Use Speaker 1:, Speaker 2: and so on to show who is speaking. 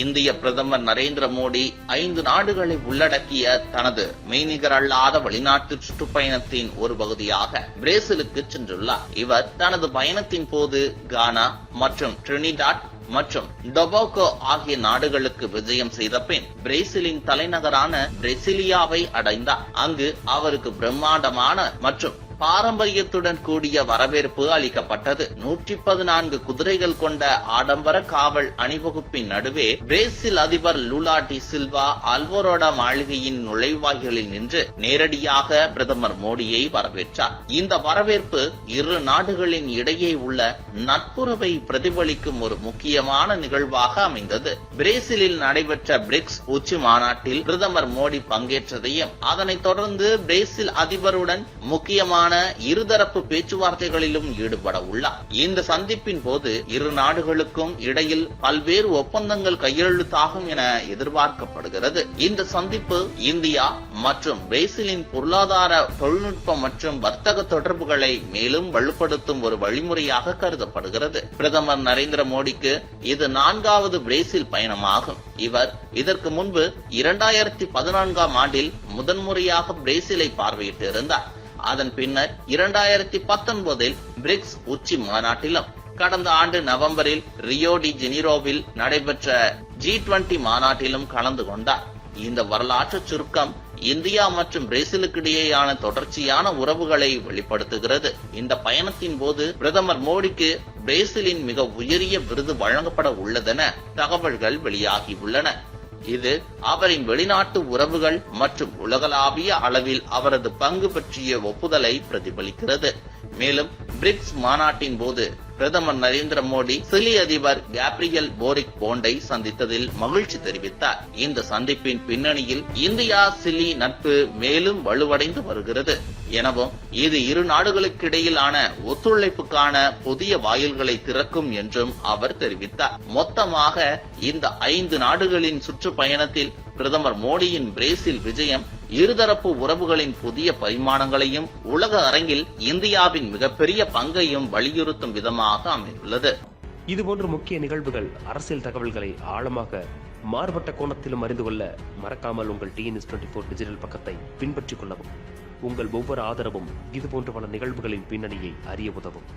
Speaker 1: இந்திய பிரதமர் நரேந்திர மோடி ஐந்து நாடுகளை உள்ளடக்கிய தனது மெய்நிகர் அல்லாத வெளிநாட்டு சுற்றுப்பயணத்தின் ஒரு பகுதியாக பிரேசிலுக்கு சென்றுள்ளார். இவர் தனது பயணத்தின் போது கானா மற்றும் ட்ரினிடாட் மற்றும் டொபாகோ ஆகிய நாடுகளுக்கு விஜயம் செய்த பின் பிரேசிலின் தலைநகரான பிரேசிலியாவை அடைந்தார். அங்கு அவருக்கு பிரம்மாண்டமான மற்றும் பாரம்பரியத்துடன் கூடிய வரவேற்பு அளிக்கப்பட்டது. நூற்றி பதினான்கு குதிரைகள் கொண்ட ஆடம்பர காவல் அணிவகுப்பின் நடுவே பிரேசில் அதிபர் லுலா டி சில்வா அல்வரோட மாளிகையின் நுழைவாயிலில் நின்று நேரடியாக பிரதமர் மோடியை வரவேற்றார். இந்த வரவேற்பு இரு நாடுகளின் இடையே உள்ள நட்புறவை பிரதிபலிக்கும் ஒரு முக்கியமான நிகழ்வாக அமைந்தது. பிரேசிலில் நடைபெற்ற பிரிக்ஸ் உச்சி மாநாட்டில் பிரதமர் மோடி பங்கேற்றதையும் அதனைத் தொடர்ந்து பிரேசில் அதிபருடன் முக்கியமான தொடர்பான இருதரப்பு பேச்சுவார்த்தைகளிலும் ஈடுபட உள்ளார். இந்த சந்திப்பின் போது இரு நாடுகளுக்கும் இடையில் பல்வேறு ஒப்பந்தங்கள் கையெழுத்தாகும் என எதிர்பார்க்கப்படுகிறது. இந்த சந்திப்பு இந்தியா மற்றும் பிரேசிலின் பொருளாதார தொழில்நுட்ப மற்றும் வர்த்தக தொடர்புகளை மேலும் வலுப்படுத்தும் ஒரு வழிமுறையாக கருதப்படுகிறது. பிரதமர் நரேந்திர மோடிக்கு இது நான்காவது பிரேசில் பயணமாகும். இவர் இதற்கு முன்பு இரண்டாயிரத்தி பதினான்காம் ஆண்டில் முதன்முறையாக பிரேசிலை பார்வையிட்டிருந்தார். அதன் பின்னர் இரண்டாயிரத்தி பத்தொன்பதில் பிரிக்ஸ் உச்சி மாநாட்டிலும் கடந்த ஆண்டு நவம்பரில் ரியோ டி ஜெனிரோவில் நடைபெற்ற ஜி டுவெண்டி மாநாட்டிலும் கலந்து கொண்டார். இந்த வரலாற்று சுருக்கம் இந்தியா மற்றும் பிரேசிலுக்கு இடையேயான தொடர்ச்சியான உறவுகளை வெளிப்படுத்துகிறது. இந்த பயணத்தின் போது பிரதமர் மோடிக்கு பிரேசிலின் மிக உயரிய விருது வழங்கப்பட உள்ளதென தகவல்கள் வெளியாகியுள்ளன இது அவரின் வெளிநாட்டு உறவுகள் மற்றும் உலகளாவிய அளவில் அவரது பங்கு பற்றிய ஒப்புதலை பிரதிபலிக்கிறது. மேலும் பிரிக்ஸ் மாநாட்டின் போது பிரதமர் நரேந்திர மோடி சிலி அதிபர் கேப்ரியல் போரிக் போண்டை சந்தித்ததில் மகிழ்ச்சி தெரிவித்தார். இந்த சந்திப்பின் பின்னணியில் இந்தியா சிலி நட்பு மேலும் வலுவடைந்து வருகிறது. எனவும் இது இரு நாடுகளுக்கிடையிலான ஒத்துழைப்புக்கான புதிய வாயில்களை திறக்கும் என்றும் அவர் தெரிவித்தார். மொத்தமாக இந்த ஐந்து நாடுகளின் சுற்றுப்பயணத்தில் பிரதமர் மோடியின் பிரேசில் விஜயம் இருதரப்பு உறவுகளின் புதிய பரிமாணங்களையும் உலக அரங்கில் இந்தியாவின் மிகப்பெரிய பங்கையும் வலியுறுத்தும் விதமாக அமைந்துள்ளது.
Speaker 2: இதுபோன்ற முக்கிய நிகழ்வுகள் அரசியல் தகவல்களை ஆழமாக மாறுபட்ட கோணத்திலும் அறிந்து கொள்ள மறக்காமல் உங்கள் டிஎன்எஸ் டுவெண்ட்டி ஃபோர் டிஜிட்டல் பக்கத்தை பின்பற்றிக் கொள்ளவும். உங்கள் ஒவ்வொரு ஆதரவும் இதுபோன்ற பல நிகழ்வுகளின் பின்னணியை அறிய உதவும்.